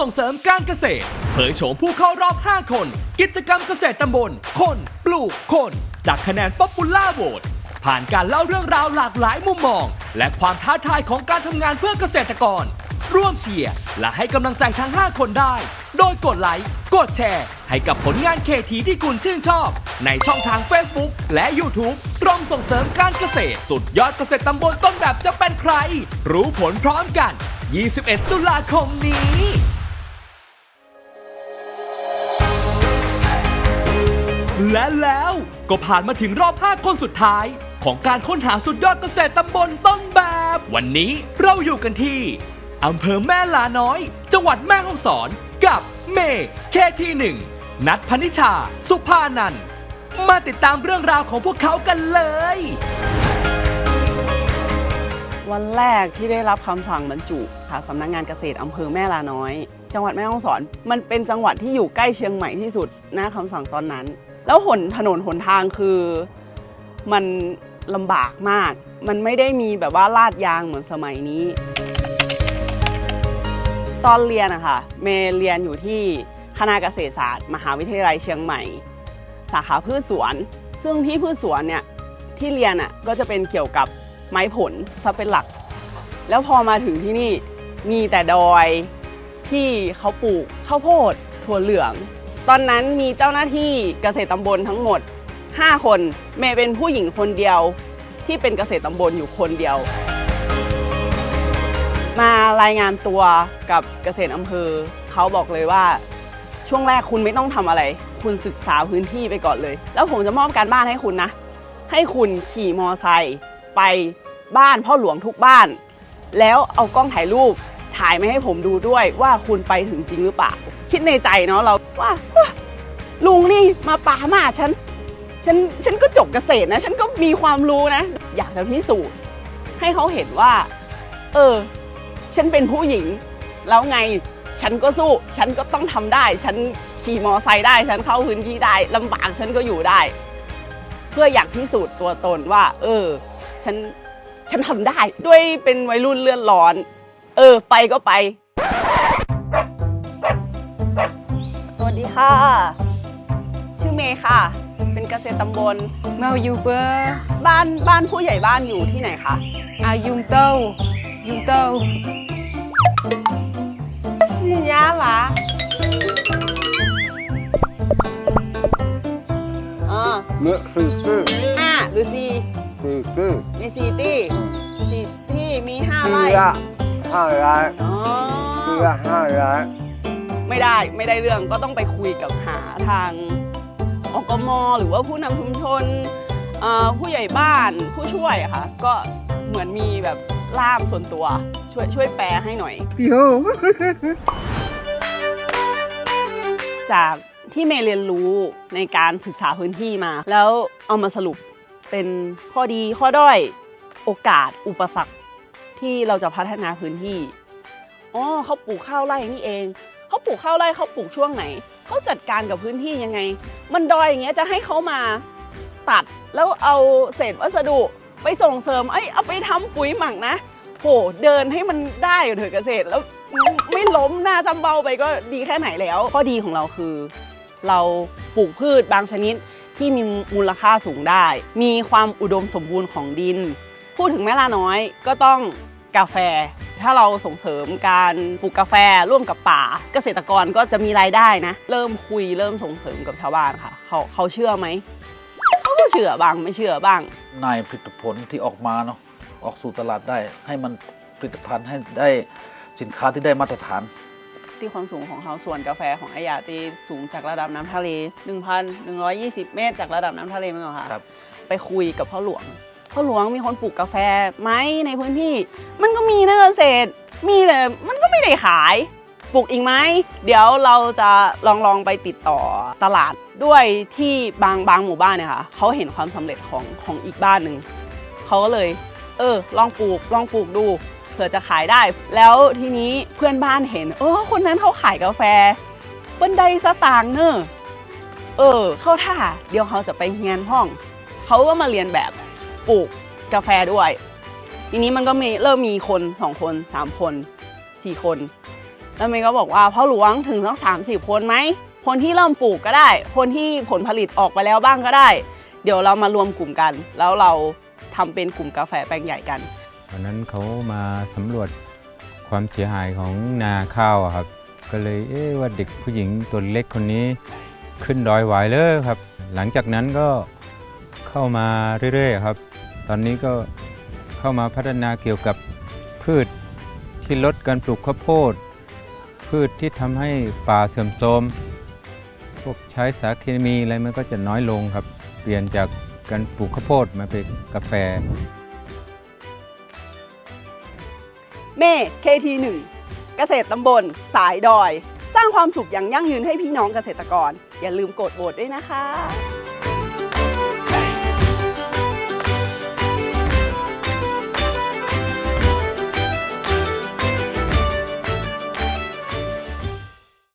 ส่งเสริมการเกษตร เผยโฉมผู้เข้ารอบ 5 คน กิจกรรมเกษตรตำบล คน ปลูกคน จากคะแนนป๊อปปูล่าโหวตผ่านการเล่าเรื่องราวหลากหลายมุมมอง และความท้าทายของการทำงานเพื่อเกษตรกร ร่วมเชียร์และให้กำลังใจทั้ง 5 คนได้ โดยกดไลค์กดแชร์ ให้กับผลงานเคทีที่คุณชื่นชอบ ในช่องทาง Facebook และ YouTube กรมส่งเสริมการเกษตร สุดยอดเกษตรตำบลต้นแบบจะเป็นใคร รู้ผลพร้อมกัน 21 ตุลาคมนี้ และแล้วก็ผ่านมาถึงรอบ 5 คนสุดท้าย ของการค้นหาสุดยอดเกษตรตำบลต้นแบบ วันนี้เราอยู่กันที่อำเภอแม่ลาน้อย จังหวัดแม่ฮ่องสอน กับเมเคทีหนึ่งนัทพนิชา สุภานันท์มาติดตามเรื่องราวของพวกเขากันเลย วันแรกที่ได้รับคำสั่งบรรจุค่ะสำนักงานเกษตรอำเภอแม่ลาน้อย จังหวัดแม่ฮ่องสอน มันเป็นจังหวัดที่อยู่ใกล้เชียงใหม่ที่สุดนะคำสั่งตอนนั้น แล้วหนถนนหนทางคือมันลำบากมาก มันไม่ได้มีแบบว่าลาดยางเหมือนสมัยนี้ ตอนเรียนอะค่ะเมย์เรียนอยู่ที่คณะเกษตรศาสตร์ มหาวิทยาลัยเชียงใหม่ สาขาพืชสวน ซึ่งที่พืชสวนเนี่ยที่เรียนอะก็จะเป็นเกี่ยวกับไม้ผลซะเป็นหลัก แล้วพอมาถึงที่นี่มีแต่ดอยที่เขาปลูกข้าวโพดถั่วเหลือง ตอนนั้นมีเจ้าหน้าที่เกษตรตำบลทั้งหมด 5 คน เมย์เป็นผู้หญิงคนเดียว ที่เป็นเกษตรตำบลอยู่คนเดียว มารายงานตัวกับเกษตรอำเภอเขาบอกเลยว่า ช่วงแรกคุณไม่ต้องทำอะไร คุณศึกษาพื้นที่ไปก่อนเลย แล้วผมจะมอบการบ้านให้คุณนะ ให้คุณขี่มอไซค์ไปบ้านพ่อหลวงทุกบ้าน แล้วเอากล้องถ่ายรูป ถ่ายมาให้ผมดูด้วยว่าคุณไปถึงจริงหรือเปล่า คิดในใจเนาะเราว่าวลุงนี่มาปามาฉัน ฉันฉันก็จบเกษตรนะ ฉันก็มีความรู้นะ อยากจะพิสูจน์ให้เขาเห็นว่า เออ ฉันเป็นผู้หญิง แล้วไงฉันก็สู้ ฉันก็ต้องทำได้ ฉันขี่มอไซค์ได้ ฉันเข้าพื้นที่ได้ลำบากฉันก็อยู่ได้ เพื่ออยากพิสูจน์ตัวตนว่า เออ ฉันฉันทำได้ด้วยเป็นวัยรุ่นเลื่อนร้อน เออ ไปก็ไป สวัสดีค่ะ ชื่อเมย์ค่ะ เป็นเกษตรตำบล เมายูเบอร์บ้านบ้านผู้ใหญ่บ้านอยู่ที่ไหนคะ อายุงเต้ายุงเต้าสิยาหรออ่าเลือกสี่ตื้อห้าหรือสี่สี่ตื้อมีสี่ตี้สี่ที่มีห้าไร่เรือ ห้าร้อยอ๋อเรือห้าร้อยไม่ได้ไม่ได้เรื่องก็ต้องไปคุยกับหาทางอกมหรือว่าผู้นำชุมชนเอ่อผู้ใหญ่บ้านผู้ช่วยอะค่ะ ก็เหมือนมีแบบล่ามส่วนตัวช่วยช่วยแปลให้หน่อยโยจากที่เมย์เรียนรู้ในการศึกษาพื้นที่มา แล้วเอามาสรุปเป็นข้อดีข้อด้อยโอกาสอุปสรรค ที่เราจะพัฒนาพื้นที่อ๋อเขาปลูกข้าวไร่นี่เองเขาปลูกข้าวไร่เขาปลูกช่วงไหนเขาจัดการกับพื้นที่ยังไง มันดอยอย่างเงี้ยจะให้เขามาตัดแล้วเอาเศษวัสดุไปส่งเสริมเอ้ยเอาไปทำปุ๋ยหมักนะโหเดินให้มันได้เถอะเกษตรแล้วไม่ล้มหน้าจำเบาไปก็ดีแค่ไหนแล้วข้อดีของเราคือ เราปลูกพืชบางชนิดที่มีมูลค่าสูงได้ มีความอุดมสมบูรณ์ของดิน พูดถึงแม่ลาน้อยก็ต้อง กาแฟ ถ้าเราส่งเสริมการปลูกกาแฟร่วมกับป่า เกษตรกรก็จะมีรายได้นะ เริ่มคุยเริ่มส่งเสริมกับชาวบ้านค่ะ เขาเขาเชื่อไหมเขาก็เชื่อบ้างไม่เชื่อบ้างนายผลิตผลที่ออกมาเนาะออกสู่ตลาดได้ ให้มันผลิตภัณฑ์ให้ได้สินค้าที่ได้มาตรฐาน ที่ความสูงของเขาส่วนกาแฟของอายาตีสูงจากระดับน้ำทะเล 1,120 เมตรจากระดับน้ำทะเลมั้งเหรอคะครับ ไปคุยกับพ่อหลวง พ่อหลวงมีคนปลูกกาแฟไหมในพื้นที่ มันก็มีนะเกษตร มีแต่มันก็ไม่ได้ขาย ปลูกอีกไหมเดี๋ยวเราจะลองลองไปติดต่อตลาดด้วยที่บางบางหมู่บ้านเนี่ยค่ะเขาเห็นความสำเร็จของของอีกบ้านหนึ่งเขาก็เลย เออ ลองปลูกลองปลูกดูเผื่อจะขายได้ แล้วทีนี้เพื่อนบ้านเห็น เออ คนนั้นเขาขายกาแฟบันไดสตางค์เนอะเออ เข้าท่า เดี๋ยวเขาจะไปเรียนห้อง เขาก็มาเรียนแบบ ปลูกกาแฟด้วย ทีนี้มันก็มีเริ่มมีคนสองคนสามคนสี่คน แล้วเมย์ก็บอกว่าพ่อหลวงถึงต้อง30คนไหมคนที่เริ่มปลูกก็ได้ คนที่ผลผลิตออกไปแล้วบ้างก็ได้ เดี๋ยวเรามารวมกลุ่มกัน แล้วเราทำเป็นกลุ่มกาแฟแปลงใหญ่กันวันนั้นเขามาสำรวจความเสียหายของนาข้าวครับ ก็เลยเอ๊ว่าเด็กผู้หญิงตัวเล็กคนนี้ขึ้นดอยไหวเลยครับ หลังจากนั้นก็เข้ามาเรื่อยๆครับ ตอนนี้ก็เข้ามาพัฒนาเกี่ยวกับพืชที่ลดการปลูกข้าวโพด พืชที่ทำให้ป่าเสื่อมโทรมพวกใช้สารเคมีอะไรมันก็จะน้อยลงครับ เปลี่ยนจากการปลูกข้าวโพดมาเป็นกาแฟ เม่ KT1 เกษตรตำบล สายดอย สร้างความสุขอย่างยั่งยืนให้พี่น้องเกษตรกร อย่าลืมกดโหวตด้วยนะคะ